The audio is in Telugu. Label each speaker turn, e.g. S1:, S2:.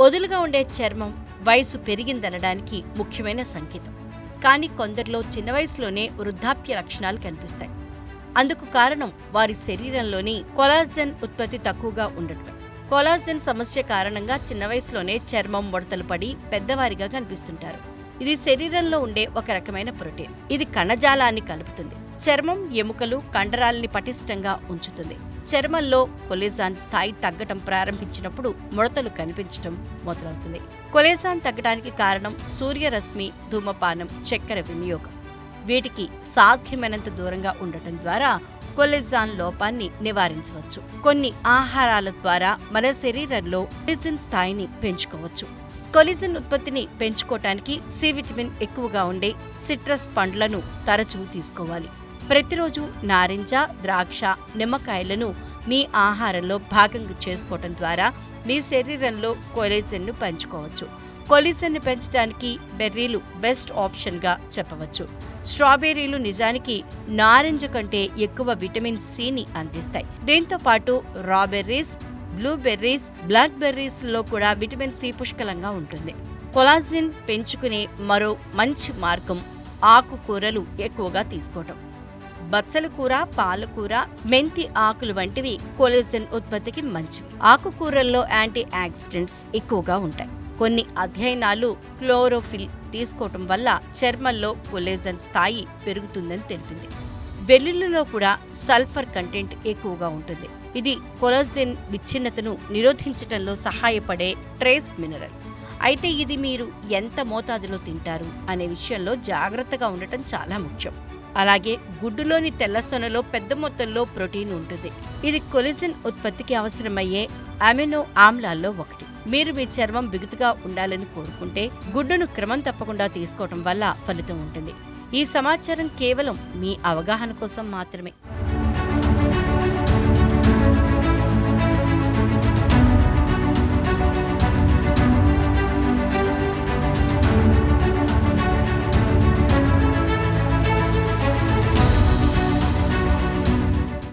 S1: వదులుగా ఉండే చర్మం వయసు పెరిగిందనడానికి ముఖ్యమైన సంకేతం. కానీ కొందరిలో చిన్న వయసులోనే వృద్ధాప్య లక్షణాలు కనిపిస్తాయి. అందుకు కారణం వారి శరీరంలోని కొలాజన్ ఉత్పత్తి తక్కువగా ఉండటమే. కొలాజన్ సమస్య కారణంగా చిన్న వయసులోనే చర్మం ముడతలు పడి పెద్దవారిగా కనిపిస్తుంటారు. ఇది శరీరంలో ఉండే ఒక రకమైన ప్రోటీన్. ఇది కణజాలాన్ని కలుపుతుంది. చర్మం ఎముకలు కండరాల్ని పటిష్టంగా ఉంచుతుంది. చర్మంలో కొలెజాన్ స్థాయి తగ్గటం ప్రారంభించినప్పుడు ముడతలు కనిపించటం మొదలవుతుంది. కొలేజాన్ తగ్గడానికి కారణం సూర్యరశ్మి ధూమపానం చక్కెర వినియోగం. వీటికి సాధ్యమైనంత దూరంగా ఉండటం ద్వారా కొలెజాన్ లోపాన్ని నివారించవచ్చు. కొన్ని ఆహారాల ద్వారా మన శరీరంలో కొలిజిన్ స్థాయిని పెంచుకోవచ్చు. కొలిజిన్ ఉత్పత్తిని పెంచుకోవటానికి సి విటమిన్ ఎక్కువగా ఉండే సిట్రస్ పండ్లను తరచూ తీసుకోవాలి. ప్రతిరోజు నారింజ ద్రాక్ష నిమ్మకాయలను మీ ఆహారంలో భాగంగా చేసుకోవటం ద్వారా మీ శరీరంలో కొలేజన్ను పెంచుకోవచ్చు. కొలిజన్ను పెంచడానికి బెర్రీలు బెస్ట్ ఆప్షన్గా చెప్పవచ్చు. స్ట్రాబెర్రీలు నిజానికి నారింజ కంటే ఎక్కువ విటమిన్ సిని అందిస్తాయి. దీంతో పాటు రాబెర్రీస్ బ్లూబెర్రీస్ బ్లాక్ బెర్రీస్లో కూడా విటమిన్ సి పుష్కలంగా ఉంటుంది. కొలాజిన్ పెంచుకునే మరో మంచి మార్గం ఆకుకూరలు ఎక్కువగా తీసుకోవటం. బచ్చల కూర పాలకూర మెంతి ఆకులు వంటివి కొలెజన్ ఉత్పత్తికి మంచివి. ఆకుకూరల్లో యాంటీ ఆక్సిడెంట్స్ ఎక్కువగా ఉంటాయి. కొన్ని అధ్యయనాలు క్లోరోఫిల్ తీసుకోవటం వల్ల చర్మంలో కొలేజన్ స్థాయి పెరుగుతుందని తెలిపింది. వెల్లుల్లిలో కూడా సల్ఫర్ కంటెంట్ ఎక్కువగా ఉంటుంది. ఇది కొలజిన్ విచ్ఛిన్నతను నిరోధించటంలో సహాయపడే ట్రేస్ మినరల్. అయితే ఇది మీరు ఎంత మోతాదులో తింటారు అనే విషయంలో జాగ్రత్తగా ఉండటం చాలా ముఖ్యం. అలాగే గుడ్డులోని తెల్లసొనలో పెద్ద మొత్తంలో ప్రోటీన్ ఉంటుంది. ఇది కొలిజిన్ ఉత్పత్తికి అవసరమయ్యే అమినో ఆమ్లాల్లో ఒకటి. మీరు మీ చర్మం బిగుతుగా ఉండాలని కోరుకుంటే గుడ్డును క్రమం తప్పకుండా తీసుకోవటం వల్ల ఫలితం ఉంటుంది. ఈ సమాచారం కేవలం మీ అవగాహన కోసం మాత్రమే.